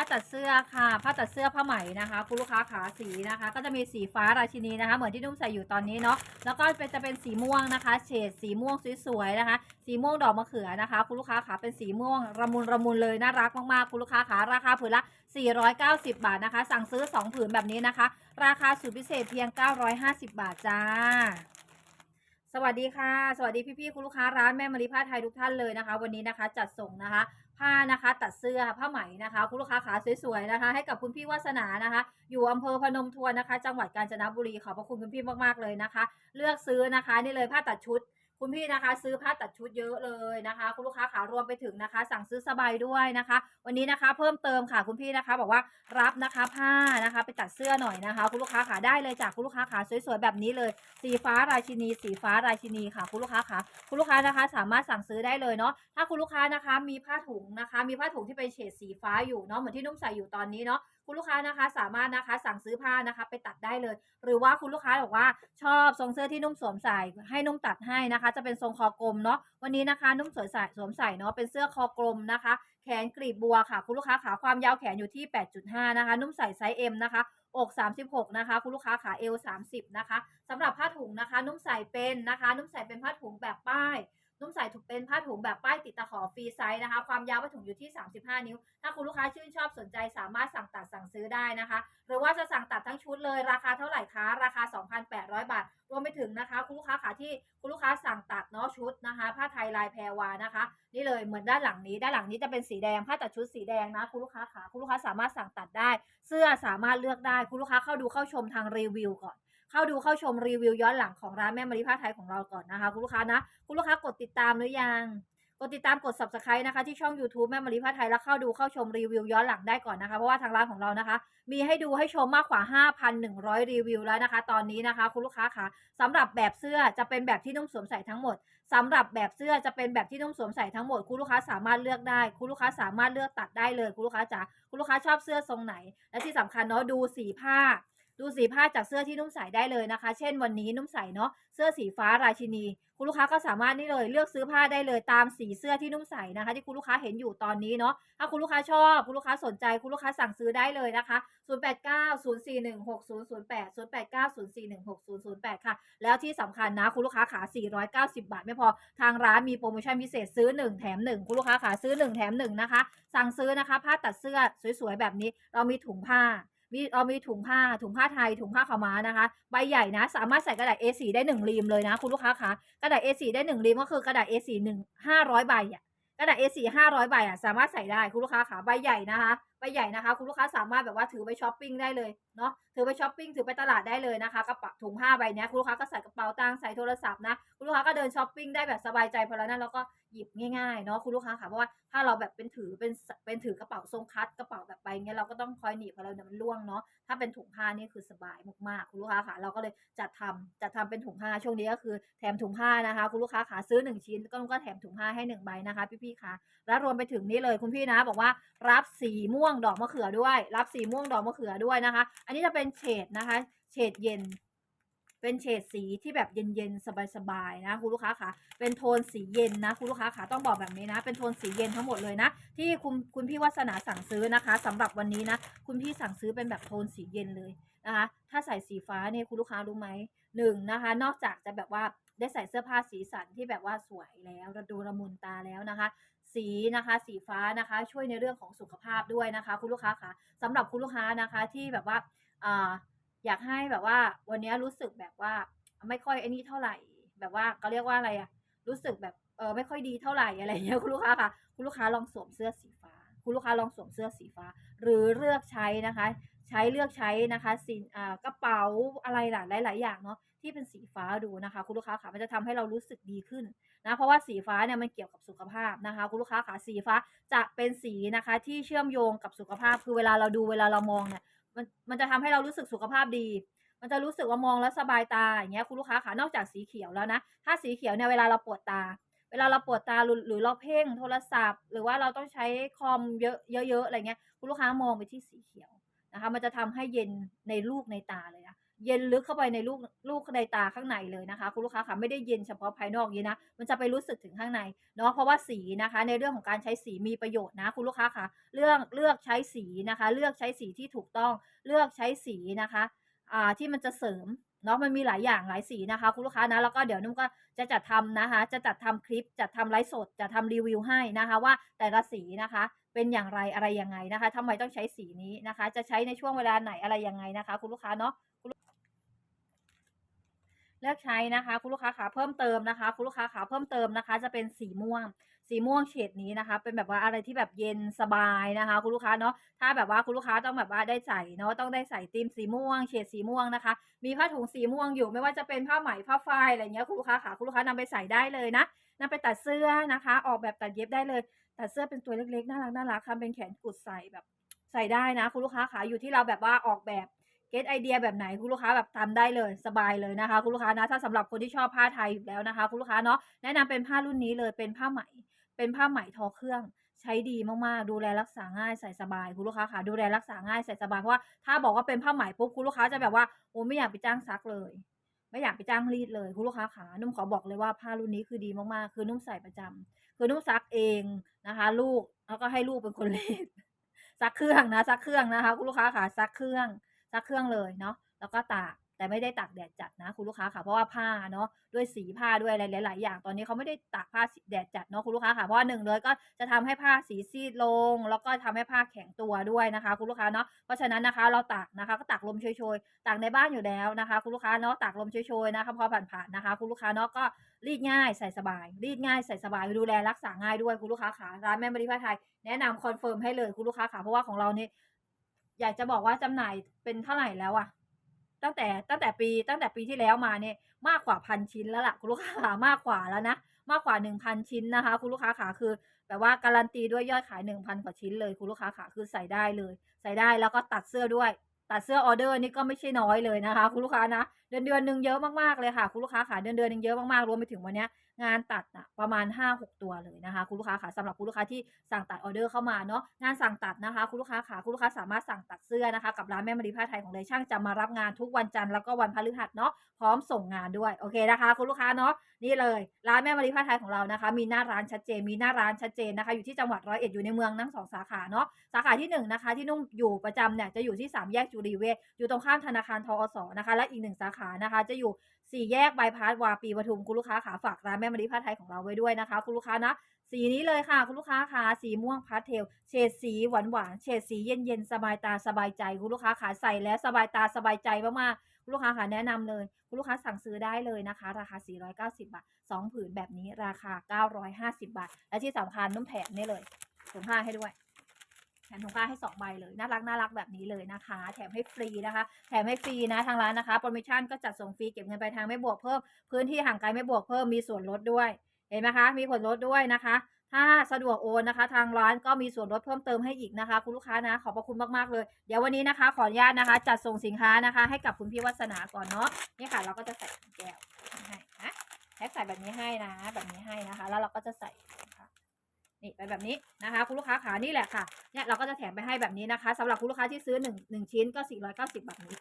ผ้าตัดเสื้อค่ะผ้าตัดเสื้อผ้าไหมนะคะคุณลูกค้าขาสีนะคะ ก็จะมีสีฟ้าราชินีนะคะ เหมือนที่นุ่มใส่อยู่ตอนนี้เนาะแล้วก็เป็นจะเป็นสีม่วงนะคะ เฉดสีม่วงสวยๆนะคะ สีม่วงดอกมะเขือนะคะคุณลูกค้าขาเป็นสีม่วงระมุนระมุนเลยน่ารักมากๆคุณลูกค้าขาราคาผืนละ 490 บาทนะคะ สั่งซื้อ 2 ผืนแบบนี้นะคะ ราคาสุดพิเศษเพียง 950 บาทจ้าสวัสดีค่ะ สวัสดีพี่ๆคุณลูกค้าร้านแม่มารีผ้าไทยทุกท่านเลยนะคะ วันนี้นะคะจัดส่งนะคะ ผ้านะคะตัดเสื้อผ้าไหมนะคะ คุณลูกค้าขาสวยๆนะคะ ให้กับคุณพี่วาสนานะคะ อยู่อำเภอพนมทวนนะคะ จังหวัดกาญจนบุรีขอบพระคุณคุณพี่มากๆเลยนะคะ เลือกซื้อนะคะนี่เลยผ้าตัดชุด คุณพี่นะคะ ซื้อผ้าตัดชุดเยอะเลยนะคะ คุณลูกค้าขารวมไปถึงนะคะ สั่งซื้อสบายด้วยนะคะ วันนี้นะคะ เพิ่มเติมค่ะคุณพี่นะคะ บอกว่ารับนะคะผ้านะคะ ไปตัดเสื้อหน่อยนะคะ คุณลูกค้าขาได้เลยจากคุณลูกค้าขาสวยๆแบบนี้เลย สีฟ้าราชินี สีฟ้าราชินีค่ะ คุณลูกค้าค่ะคุณลูกค้านะคะ สามารถสั่งซื้อได้เลยเนาะถ้าคุณลูกค้านะคะ มีผ้าถุงนะคะ มีผ้าถุงที่เป็นเฉดสีฟ้าอยู่เนาะเหมือนที่นุ่มใส่อยู่ตอนนี้เนาะ คุณลูกค้านะคะสามารถนะคะสั่งซื้อผ้านะคะไปตัดได้เลย หรือว่าคุณลูกค้าบอกว่าชอบทรงเสื้อที่นุ่มสวมใส่ให้นุ่มตัดให้นะคะ จะเป็นทรงคอกลมเนาะวันนี้นะคะ นุ่มสวยใส่สวมใส่เนาะเป็นเสื้อคอกลมนะคะ แขนกรีบบัวค่ะ คุณลูกค้าขาความยาวแขนอยู่ที่ 8.5 นะคะ นุ่มใส่ไซส์ M นะคะอก36 นะคะ คุณลูกค้าขาเอว30 นะคะสำหรับผ้าถุงนะคะ นุ่มใส่เป็นนะคะ นุ่มใส่เป็นผ้าถุงแบบป้าย นุ่มใส่ถูกเป็นผ้าถุงแบบป้ายติดตะขอฟรีไซส์นะคะ ความยาวผ้าถุงอยู่ที่ 35 นิ้ว ถ้าคุณลูกค้าชื่นชอบสนใจสามารถสั่งตัดสั่งซื้อได้นะคะ หรือว่าจะสั่งตัดทั้งชุดเลยราคาเท่าไหร่คะ ราคา 2,800 บาท รวมไปถึงนะคะ คุณลูกค้าขาที่คุณลูกค้าสั่งตัดเนาะชุดนะคะ ผ้าไทยลายแพรวานะคะ นี่เลยเหมือนด้านหลังนี้ ด้านหลังนี้จะเป็นสีแดงผ้าตัดชุดสีแดงนะคุณลูกค้าขาคุณลูกค้าสามารถสั่งตัดได้ เสื้อสามารถเลือกได้คุณลูกค้าเข้าดูเข้าชมทางรีวิวก่อน เข้าดูเข้าชมรีวิวย้อนหลังของร้านแม่มาริผ้าไทยของเราก่อนนะคะ คุณลูกค้านะ คุณลูกค้ากดติดตามหรือยังกดติดตามกด subscribe นะคะที่ช่อง YouTube แม่มาริผ้าไทยแล้วเข้าดูเข้าชมรีวิวย้อนหลังได้ก่อนนะคะ เพราะว่าทางร้านของเรานะคะ มีให้ดูให้ชมมากกว่า 5,100 รีวิวแล้วนะคะ ตอนนี้นะคะ คุณลูกค้าคะสำหรับแบบเสื้อจะเป็นแบบที่นุ่มสวมใส่ทั้งหมดสำหรับแบบเสื้อจะเป็นแบบที่นุ่มสวมใส่ทั้งหมด คุณลูกค้าสามารถเลือกได้ คุณลูกค้าสามารถเลือกตัดได้เลย คุณลูกค้าจ๋าคุณลูกค้าชอบเสื้อทรงไหน และที่สำคัญเนาะดูสีผ้า ดูสีผ้าจากเสื้อที่นุ่มใส่ได้เลยนะคะ เช่นวันนี้นุ่มใส่เนาะเสื้อสีฟ้าราชินี คุณลูกค้าก็สามารถนี่เลยเลือกซื้อผ้าได้เลยตามสีเสื้อที่นุ่มใส่นะคะ ที่คุณลูกค้าเห็นอยู่ตอนนี้เนาะถ้าคุณลูกค้าชอบคุณลูกค้าสนใจคุณลูกค้าสั่งซื้อได้เลยนะคะ 0890416008 0890416008 ค่ะ แล้วที่สำคัญนะคุณลูกค้าขา 490 บาท ไม่พอทางร้านมีโปรโมชั่นพิเศษซื้อ 1 แถม 1 คุณลูกค้าขาซื้อ 1 แถม 1 นะคะ สั่งซื้อนะคะ ผ้าตัดเสื้อสวยๆแบบนี้เรามีถุงผ้า มีเอามีถุงผ้า ถุงผ้าไทย ถุงผ้าขาวม้านะคะ ใบใหญ่นะ สามารถใส่กระดาษ A4 ได้หนึ่งรีมเลยนะ คุณลูกค้าคะ กระดาษ A4 ได้หนึ่งรีมก็คือกระดาษ A4 1 500ใบอะกระดาษ A4 500ใบอะ สามารถใส่ได้คุณลูกค้าขาใบใหญ่นะคะ ใบใหญ่นะคะ คุณลูกค้าสามารถแบบว่าถือไปช้อปปิ้งได้เลยเนาะถือไปช้อปปิ้งถือไปตลาดได้เลยนะคะกระเป๋าถุงผ้าใบเนี้ยคุณลูกค้าก็ใส่กระเป๋าตังค์ใส่โทรศัพท์นะคุณลูกค้าก็เดินช้อปปิ้งได้แบบสบายใจพอแล้วนั้นแล้วก็หยิบง่ายๆเนาะคุณลูกค้าค่ะเพราะว่าถ้าเราแบบเป็นถือเป็นเป็นถือกระเป๋าทรงคัดกระเป๋าแบบไปเงี้ยเราก็ต้องคอยหนีบพราะเราเดี๋ยวมันร่วงเนาะถ้าเป็นถุงผ้านี่คือสบายมากๆคุณลูกค้าค่ะเราก็เลยจัดทำจัดทำเป็นถุงผ้าช่วงนี้ก็คือแถมถุงผ้านะคะ คุณลูกค้าขาซื้อ 1 ชิ้นก็ก็แถมถุงผ้าให้1ใบนะคะ พี่ๆค่ะ แล้วรวมไปถึงนี่เลยคุณพี่นะบอกว่ารับสีม่วงงดอกมะเขือด้วย รับสีม่วงดอกมะเขือด้วยนะคะ อันนี้จะเป็นเฉดนะคะ เฉดเย็น เป็นเฉดสีที่แบบเย็นๆสบายๆนะคุณลูกค้าค่ะ เป็นโทนสีเย็นนะคุณลูกค้าค่ะต้องบอกแบบนี้นะ เป็นโทนสีเย็นทั้งหมดเลยนะ ที่คุณคุณพี่วัสนาสั่งซื้อนะคะสำหรับวันนี้นะ คุณพี่สั่งซื้อเป็นแบบโทนสีเย็นเลยนะคะ ถ้าใส่สีฟ้าเนี่ยคุณลูกค้ารู้ไหมหนึ่งนะคะ นอกจากจะแบบว่าได้ใส่เสื้อผ้าสีสันที่แบบว่าสวยแล้วระดูระมุนตาแล้วนะคะ สีนะคะ สีฟ้านะคะ ช่วยในเรื่องของสุขภาพด้วยนะคะ คุณลูกค้าคะสำหรับคุณลูกค้านะคะที่แบบว่าออยากให้แบบว่าวันนี้รู้สึกแบบว่าไม่ค่อยไอ้นี่เท่าไหร่ แบบว่าเขาเรียกว่าอะไรอะรู้สึกแบบเออไม่ค่อยดีเท่าไหร่อะไรเงี้ยคุณลูกค้าคะคุณลูกค้าลองสวมเสื้อสีฟ้า คุณลูกค้าลองสวมเสื้อสีฟ้า หรือเลือกใช้นะคะ ใช้เลือกใช้นะคะสินกระเป๋าอะไรหลายหลายอย่างเนาะ ที่เป็นสีฟ้าดูนะคะ คุณลูกค้าค่ะมันจะทำให้เรารู้สึกดีขึ้นนะเพราะว่าสีฟ้าเนี่ยมันเกี่ยวกับสุขภาพนะคะ คุณลูกค้าค่ะสีฟ้าจะเป็นสีนะคะ ที่เชื่อมโยงกับสุขภาพ คือเวลาเราดูเวลาเรามองเนี่ยมันมันจะทำให้เรารู้สึกสุขภาพดี มันจะรู้สึกว่ามองแล้วสบายตาอย่างเงี้ยคุณลูกค้าค่ะนอกจากสีเขียวแล้วนะถ้าสีเขียวเนี่ยเวลาเราปวดตา เวลาเราปวดตาหรือเราเพ่งโทรศัพท์ หรือว่าเราต้องใช้คอมเยอะเยอะๆอะไรเงี้ยคุณลูกค้ามองไปที่สีเขียวนะคะ มันจะทำให้เย็นในลูกในตาเลย เย็นลึกเข้าไปในลูกลูกในตาข้างในเลยนะคะ คุณลูกค้าค่ะไม่ได้เย็นเฉพาะภายนอกอย่างนี้นะ มันจะไปรู้สึกถึงข้างในเนาะเพราะว่าสีนะคะ ในเรื่องของการใช้สีมีประโยชน์นะ คุณลูกค้าค่ะเลือกเลือกใช้สีนะคะ เลือกใช้สีที่ถูกต้องเลือกใช้สีนะคะอ่าที่มันจะเสริมเนาะมันมีหลายอย่างหลายสีนะคะ คุณลูกค้านะแล้วก็เดี๋ยวนุ่มก็จะจัดทำนะคะ จะจัดทำคลิปจัดทำไลฟ์สดจะทำรีวิวให้นะคะ ว่าแต่ละสีนะคะเป็นอย่างไรอะไรยังไงนะคะทำไมต้องใช้สีนี้นะคะ จะใช้ในช่วงเวลาไหนอะไรยังไงนะคะ คุณลูกค้าเนาะ เลือกใช้นะคะ คุณลูกค้าขาเพิ่มเติมนะคะ คุณลูกค้าขาเพิ่มเติมนะคะ จะเป็นสีม่วง สีม่วงเฉดนี้นะคะ เป็นแบบว่าอะไรที่แบบเย็นสบายนะคะ คุณลูกค้าเนาะถ้าแบบว่าคุณลูกค้าต้องแบบว่าได้ใส่เนาะต้องได้ใส่ธีมสีม่วง เฉดสีม่วงนะคะ มีผ้าถุงสีม่วงอยู่ไม่ว่าจะเป็นผ้าไหมผ้าฝ้ายอะไรเงี้ยคุณลูกค้าขาคุณลูกค้านำไปใส่ได้เลยนะนำไปตัดเสื้อนะคะ ออกแบบตัดเย็บได้เลยตัดเสื้อเป็นตัวเล็กๆน่ารักน่ารักทำเป็นแขนกุดใส่แบบใส่ได้นะ คุณลูกค้าขาอยู่ที่เราแบบว่าออกแบบ เก็ตไอเดียแบบไหนคุณลูกค้าแบบทำได้เลยสบายเลยนะคะ คุณลูกค้านะถ้าสำหรับคนที่ชอบผ้าไทยอยู่แล้วนะคะ คุณลูกค้าเนาะแนะนำเป็นผ้ารุ่นนี้เลยเป็นผ้าไหม เป็นผ้าไหมทอเครื่องใช้ดีมากๆ ดูแลรักษาง่ายใส่สบาย คุณลูกค้าค่ะดูแลรักษาง่ายใส่สบายเพราะว่าถ้าบอกว่าเป็นผ้าไหมปุ๊บคุณลูกค้าจะแบบว่าโอ้ไม่อยากไปจ้างซักเลยไม่อยากไปจ้างรีดเลยคุณลูกค้าขานุ่มขอบอกเลยว่าผ้ารุ่นนี้คือดีมากๆ คือนุ่มใส่ประจำคือนุ่มซักเองนะคะ ลูกแล้วก็ให้ลูกเป็นคนรีดซักเครื่องนะซักเครื่องนะคะ คุณลูกค้าค่ะซักเครื่อง ซักเครื่องเลยเนาะแล้วก็ตากแต่ไม่ได้ตากแดดจัดนะคุณลูกค้าค่ะเพราะว่าผ้าเนาะด้วยสีผ้าด้วยอะไรหลาย ๆ อย่างตอนนี้เขาไม่ได้ตากผ้าแดดจัดเนาะคุณลูกค้าค่ะเพราะว่าหนึ่งเลยก็จะทำให้ผ้าสีซีดลง แล้วก็ทำให้ผ้าแข็งตัวด้วยนะคะ คุณลูกค้าเนาะเพราะฉะนั้นนะคะเราตากนะคะก็ตากลมโชยๆตากในบ้านอยู่แล้วนะคะ คุณลูกค้าเนาะตากลมโชยๆนะคะพอผ่านๆนะคะ คุณลูกค้าเนาะก็รีดง่ายใส่สบาย รีดง่ายใส่สบายดูแลรักษาง่ายด้วยคุณลูกค้าค่ะร้านแม่มารีผ้าไทยแนะนำคอนเฟิร์มให้เลยคุณลูกค้าค่ะเพราะว่าของเรานี่ อยากจะบอกว่าจำหน่ายเป็นเท่าไหร่แล้วอะตั้งแต่ตั้งแต่ปีตั้งแต่ปีที่แล้วมาเนี่ยมากกว่าพันชิ้นแล้วล่ะคุณลูกค้าขามากกว่าแล้วนะมากกว่าหนึ่งพันชิ้นนะคะ คุณลูกค้าขาคือแบบว่าการันตีด้วยยอดขายหนึ่งพันกว่าชิ้นเลยคุณลูกค้าขาคือใส่ได้เลย ใส่ได้แล้วก็ตัดเสื้อด้วย ตัดเสื้อออเดอร์นี่ก็ไม่ใช่น้อยเลยนะคะ คุณลูกค้านะ เดือนเดือนหนึ่งเยอะมากๆเลยค่ะ คุณลูกค้าขาเดือนเดือนหนึ่งเยอะมากๆรวมไปถึงวันเนี้ย งานตัดอะประมาณ 5-6 ตัวเลยนะคะ คุณลูกค้าค่ะสำหรับคุณลูกค้าที่สั่งตัดออเดอร์เข้ามาเนาะงานสั่งตัดนะคะ คุณลูกค้าค่ะคุณลูกค้าสามารถสั่งตัดเสื้อนะคะกับร้านแม่มารีผ้าไทยของเลยช่างจะมารับงานทุกวันจันทร์แล้วก็วันพฤหัสเนาะพร้อมส่งงานด้วยโอเคนะคะ คุณลูกค้าเนาะนี่เลยร้านแม่มารีผ้าไทยของเรานะคะ มีหน้าร้านชัดเจนมีหน้าร้านชัดเจนนะคะ อยู่ที่จังหวัดร้อยเอ็ดอยู่ในเมืองทั้งสองสาขาเนาะสาขาที่หนึ่งนะคะที่นุ่มอยู่ประจำเนี่ยจะอยู่ที่สามแยกจุรีเวชอยู่ตรงข้ามธนาคารทอสนะคะ และอีกหนึ่งสาขานะคะ จะอยู่ สี่แยกบายพาสวาปีปทุมคุณลูกค้าขาฝากร้านแม่มะลิผ้าไทยของเราไว้ด้วยนะคะ คุณลูกค้านะ สีนี้เลยค่ะ คุณลูกค้าค่ะสีม่วงพาสเทลเฉดสีหวานหวานเฉดสีเย็นเย็นสบายตาสบายใจ คุณลูกค้าขาใส่แล้วสบายตาสบายใจมากๆคุณลูกค้าขาแนะนำเลย คุณลูกค้าสั่งซื้อได้เลยนะคะ ราคา 490 บาทสองผืนแบบนี้ราคา 950 บาท และที่สำคัญนุ่มแถมนี่เลยถุงผ้าให้ด้วย แถมถุงผ้าให้สองใบเลยน่ารักน่ารักแบบนี้เลยนะคะ แถมให้ฟรีนะคะ แถมให้ฟรีนะทางร้านนะคะโปรโมชั่นก็จัดส่งฟรีเก็บเงินปลายทางไม่บวกเพิ่ม พื้นที่ห่างไกลไม่บวกเพิ่มมีส่วนลดด้วยเห็นไหมคะ มีผลลดด้วยนะคะ ถ้าสะดวกโอนนะคะ ทางร้านก็มีส่วนลดเพิ่มเติมให้อีกนะคะ คุณลูกค้านะ ขอบพระคุณมากๆเลย เดี๋ยววันนี้นะคะ ขออนุญาตนะคะ จัดส่งสินค้านะคะ ให้กับคุณพี่วัฒนาก่อนเนาะนี่ค่ะ เราก็จะใส่แก้วให้นะแพ็คใส่แบบนี้ให้นะ แบบนี้ให้นะคะ แล้วเราก็จะใส่ นี่ไปแบบนี้นะคะ คุณลูกค้าขานี่แหละค่ะเนี่ยเราก็จะแถมไปให้แบบนี้นะคะสำหรับคุณลูกค้าที่ซื้อหนึ่งหนึ่งชิ้นก็ 490 บาทนี้